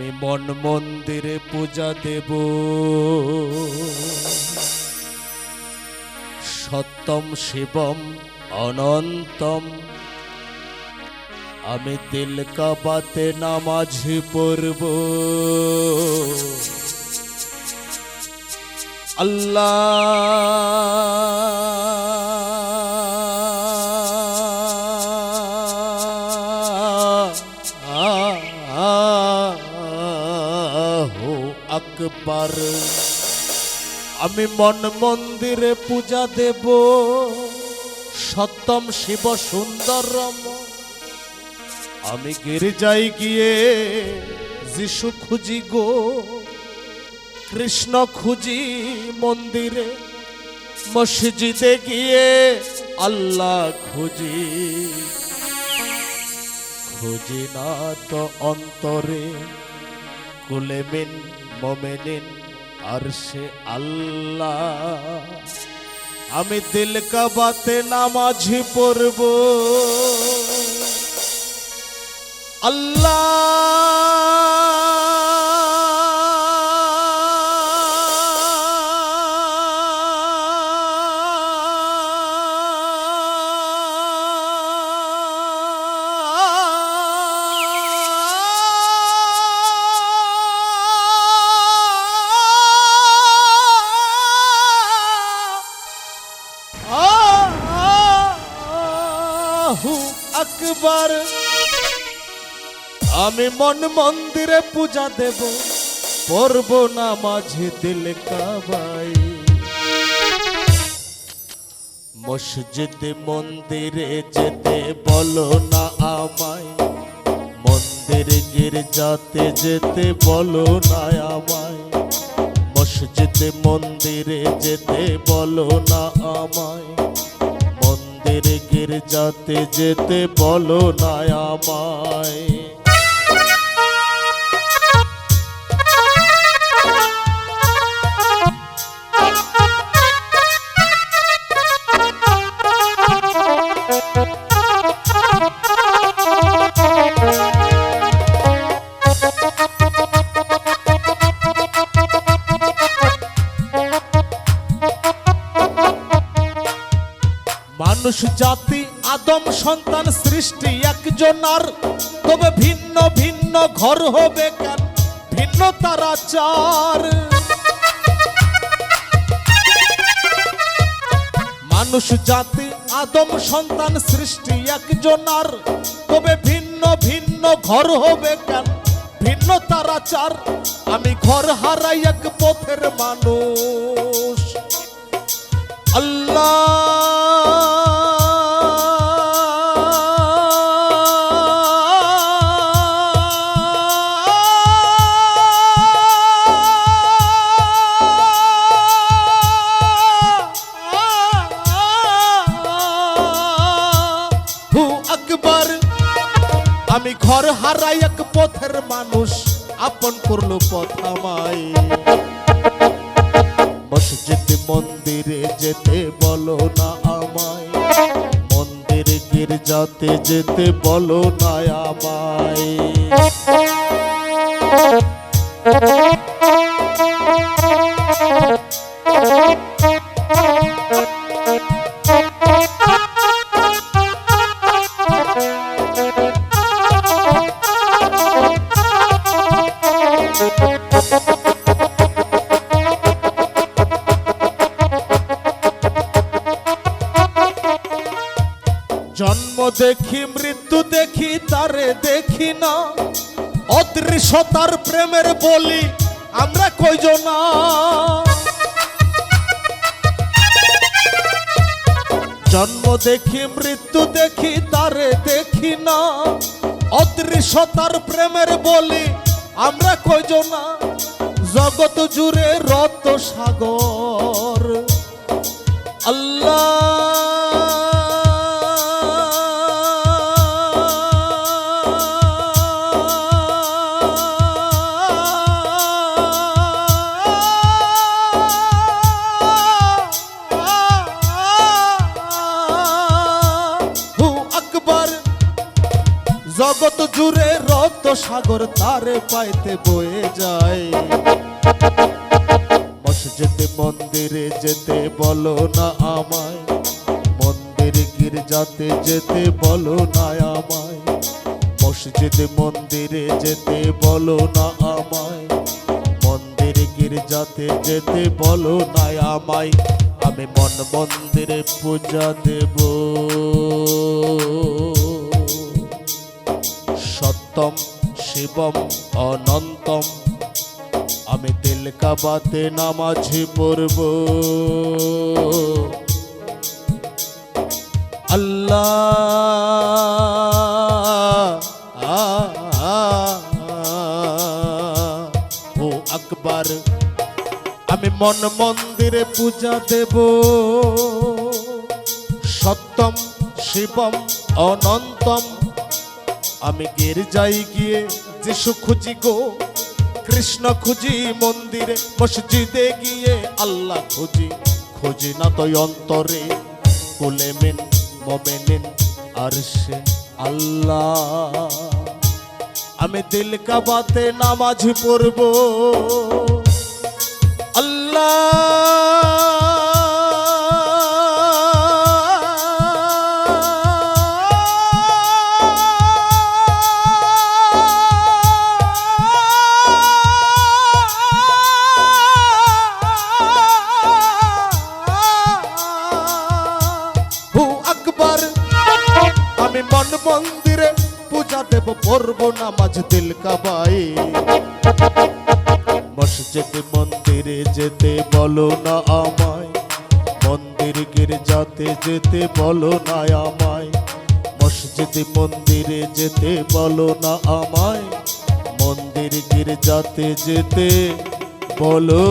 আমি মন মন্দিরে পূজা দেব। সত্যম শিবম অনন্তম। আমি দিল কাবাতে নামাজ পড়ব। আল্লাহ আকবার আমি মন মন্দিরে পূজা দেব। সত্যম শিব সুন্দরম। আমি গির্জায় গিয়ে যিশু খুঁজি গো। কৃষ্ণ খুঁজি মন্দিরে। মসজিদে গিয়ে আল্লাহ খুঁজি। খুঁজি না তো অন্তরে। কুলেমিন মোমেনিন আর সে আল্লাহ। আমি দিল কাবাতে নামাজি পড়ব। আহু আকবার আমি মন মন্দিরে পূজা দেব পড়ব না মাঝে দিল কাবাই মসজিদ মন্দিরে যেতে বলো না আমায় মন্দির গির্জাতে যেতে বলো না আমায় মসজিদ মন্দিরে যেতে বলো না আমায় মন্দির গির্জাতে যেতে বলো না আমায়। মানুষ জাতি, আদম সন্তান সৃষ্টি একজনার তবে ভিন্ন ভিন্ন ঘর হবে কেন? ভিন্ন তারা চার মানুষ জাতি, আদম সন্তান সৃষ্টি একজনার তবে ভিন্ন ভিন্ন ঘর হবে কেন? ভিন্ন তারা চার আমি ঘর হারাই এক পথের মানুষ। হু আকবর আমি ঘর হারাই এক পথের মানুষ, আপন করল পথ আমায়। মসজিদ মন্দিরে যেতে বলো না আমায়। মন্দির গির্জাতে যেতে বলো না আমায়। জন্ম দেখি, মৃত্যু দেখি, তারে দেখি না। অদৃশ্যতার প্রেমের বলি আমরা কইজনা জন্ম দেখি, মৃত্যু দেখি, তারে দেখি না। অদৃশ্যতার প্রেমের বলি আমরা কইজনা জগৎ জুড়ে রত সাগর। আল্লাহ জগৎ জুড়ে রত সাগর তারে পাইতে বয়ে যায়। মসজিদে মন্দিরে যেতে বলো না আমায়। মন্দির গির্জাতে যেতে বলো না আমায়। মসজিদে মন্দিরে যেতে বলো না আমায়। মন্দির গির্জাতে যেতে বলো না আমায়। আমি মন মন্দিরে পূজা দেব। সত্যম শিবম অনন্তম। আমি দিল কাবাতে নামাজি পড়ব। আল্লাহ, ও আকবর, আমি মন মন্দিরে পূজা দেব। সত্যম শিবম অনন্তম আমি গির্জায় গিয়ে যিশু খুঁজি গো। কৃষ্ণ খুঁজি মন্দিরে, মসজিদে গিয়ে আল্লাহ খুঁজি। খুঁজি না তো অন্তরে, কোলে মিন মোমেনিন আর সে আল্লাহ। আমি দিল কাবাতে নামাজ পড়ব। হু পূজা দেব পড়ব নামাজ দিল কাবাই মসজিদ মন্দিরে যেতে বলো না আমায় মন্দির গির্জাতে যেতে বলো না আমায় মসজিদ মন্দিরে যেতে বলো না আমায় মন্দির গির্জাতে যেতে বলো